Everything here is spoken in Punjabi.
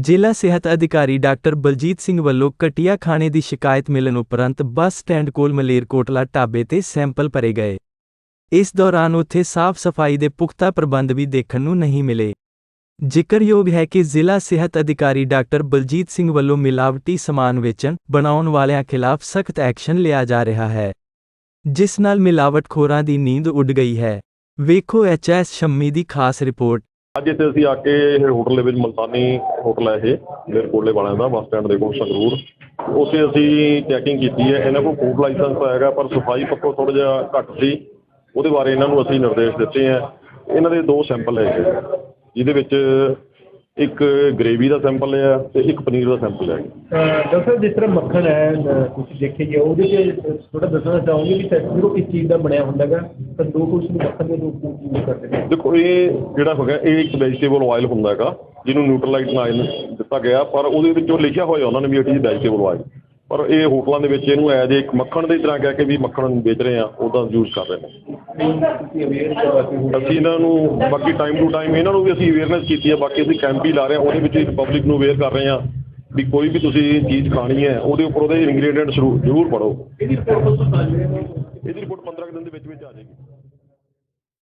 ਜ਼ਿਲ੍ਹਾ ਸਿਹਤ ਅਧਿਕਾਰੀ ਡਾਕਟਰ ਬਲਜੀਤ ਸਿੰਘ ਵੱਲੋਂ ਕਟਿਆ ਖਾਣੇ ਦੀ ਸ਼ਿਕਾਇਤ ਮਿਲਣ ਉਪਰੰਤ ਬੱਸ ਸਟੈਂਡ ਕੋਲ ਮਲੇਰਕੋਟਲਾ ਢਾਬੇ ਤੇ ਸੈਂਪਲ ਭਰੇ ਗਏ। ਇਸ ਦੌਰਾਨ ਉੱਥੇ ਸਾਫ਼ ਸਫ਼ਾਈ ਦੇ ਪੁਖਤਾ ਪ੍ਰਬੰਧ ਵੀ ਦੇਖਣ ਨੂੰ ਨਹੀਂ ਮਿਲੇ। ਜ਼ਿਕਰਯੋਗ ਹੈ ਕਿ ਜ਼ਿਲ੍ਹਾ ਸਿਹਤ ਅਧਿਕਾਰੀ ਡਾਕਟਰ ਬਲਜੀਤ ਸਿੰਘ ਵੱਲੋਂ ਮਿਲਾਵਟੀ ਸਮਾਨ ਵੇਚਣ, ਬਣਾਉਣ ਵਾਲਿਆਂ ਖਿਲਾਫ ਸਖਤ ਐਕਸ਼ਨ ਲਿਆ ਜਾ ਰਿਹਾ ਹੈ। ਜਿਸ ਨਾਲ ਮਿਲਾਵਟਖੋਰਾਂ ਦੀ ਨੀਂਦ ਉੱਡ ਗਈ ਹੈ। ਵੇਖੋ ਐਚਐਸ ਸ਼ੰਮੀ ਦੀ ਖਾਸ ਰਿਪੋਰਟ। ਅੱਜ ਇੱਥੇ ਅਸੀਂ ਆ ਕੇ ਇਹ ਹੋਟਲ ਦੇ ਵਿੱਚ ਮਲਤਾਨੀ ਹੋਟਲ ਹੈ ਇਹ, ਮੇਰੇ ਕੋਲੇ ਵਾਲਿਆਂ ਦਾ ਬੱਸ ਸਟੈਂਡ ਦੇ ਕੋਲ ਸੰਗਰੂਰ। ਉੱਥੇ ਅਸੀਂ ਚੈਕਿੰਗ ਕੀਤੀ ਹੈ, ਇਹਨਾਂ ਕੋਲ ਫੂਡ ਲਾਇਸੈਂਸ ਤਾਂ ਹੈਗਾ, ਪਰ ਸਫ਼ਾਈ ਪੱਖੋਂ ਥੋੜ੍ਹਾ ਜਿਹਾ ਘੱਟ ਸੀ। ਉਹਦੇ ਬਾਰੇ ਇਹਨਾਂ ਨੂੰ ਅਸੀਂ ਨਿਰਦੇਸ਼ ਦਿੱਤੇ ਹੈ। ਇਹਨਾਂ ਦੇ ਦੋ ਸੈਂਪਲ ਹੈਗੇ, ਜਿਹਦੇ ਵਿੱਚ ਇੱਕ ਗ੍ਰੇਵੀ ਦਾ ਸੈਂਪਲ ਹੈ ਤੇ ਇੱਕ ਪਨੀਰ ਦਾ ਸੈਂਪਲ ਹੈ ਡਾਕਟਰ ਸਾਹਿਬ ਜਿਸ ਤਰ੍ਹਾਂ ਮੱਖਣ ਹੈ ਅਹ ਤੁਸੀਂ ਦੇਖੇ ਗਿਆ ਉਹਦੇ ਤੇ ਥੋੜਾ ਦੱਸਣਾ ਚਾਹੋਗੇ ਵੀ ਸੈਕਟਰ ਉਹ ਕਿਸ ਚੀਜ਼ ਦਾ ਬਣਿਆ ਹੁੰਦਾ ਹੈਗਾ? ਤੰਦੂਰ ਕੁਛ ਨੂੰ ਮੱਖਣ ਦੇ ਰੂਪ ਵਿੱਚ ਯੂਜ਼ ਕਰਦੇ ਨੇ। ਦੇਖੋ ਇਹ ਜਿਹੜਾ ਹੈਗਾ ਇਹ ਇੱਕ ਵੈਜੀਟੇਬਲ ਆਇਲ ਹੁੰਦਾ ਹੈਗਾ ਜਿਹਨੂੰ ਨਿਊਟਰਲਾਈਟ ਆਇਲ ਦਿੱਤਾ ਗਿਆ ਪਰ ਉਹਦੇ ਵਿੱਚੋਂ ਲਿਖਿਆ ਹੋਇਆ ਉਹਨਾਂ ਨੇ ਵੀ ਇਹ ਚੀਜ਼ ਵੈਜੀਟੇਬਲ ਆਇਲ ਪਰ ਇਹ ਹੋਟਲਾਂ ਦੇ ਵਿੱਚ ਇਹਨੂੰ ਐਜ ਇੱਕ ਮੱਖਣ ਦੀ ਤਰ੍ਹਾਂ ਕਹਿ ਕੇ ਵੀ ਮੱਖਣ ਵੇਚ ਰਹੇ ਆ ਉਹਦਾ ਯੂਜ਼ ਕਰ ਰਹੇ ਨੇ। ਅਸੀਂ ਇਹਨਾਂ ਨੂੰ ਬਾਕੀ ਟਾਈਮ ਟੂ ਟਾਈਮ ਇਹਨਾਂ ਨੂੰ ਵੀ ਅਸੀਂ ਅਵੇਅਰਨੈਸ ਕੀਤੀ ਹੈ ਬਾਕੀ ਅਸੀਂ ਕੈਂਪ ਵੀ ਲਾ ਰਹੇ ਹਾਂ ਉਹਦੇ ਵਿੱਚ ਪਬਲਿਕ ਨੂੰ ਅਵੇਅਰ ਕਰ ਰਹੇ ਹਾਂ ਵੀ ਕੋਈ ਵੀ ਤੁਸੀਂ ਚੀਜ਼ ਖਾਣੀ ਹੈ, ਉਹਦੇ ਉੱਪਰ ਉਹਦੇ ਇੰਗਰੀਡੀਐਂਟ ਜ਼ਰੂਰ ਪੜੋ ਇਹਦੀ ਰਿਪੋਰਟ ਤੋਂ 15 ਕੁ ਦਿਨ ਦੇ ਵਿੱਚ ਵਿੱਚ ਆ ਜਾਏਗੀ।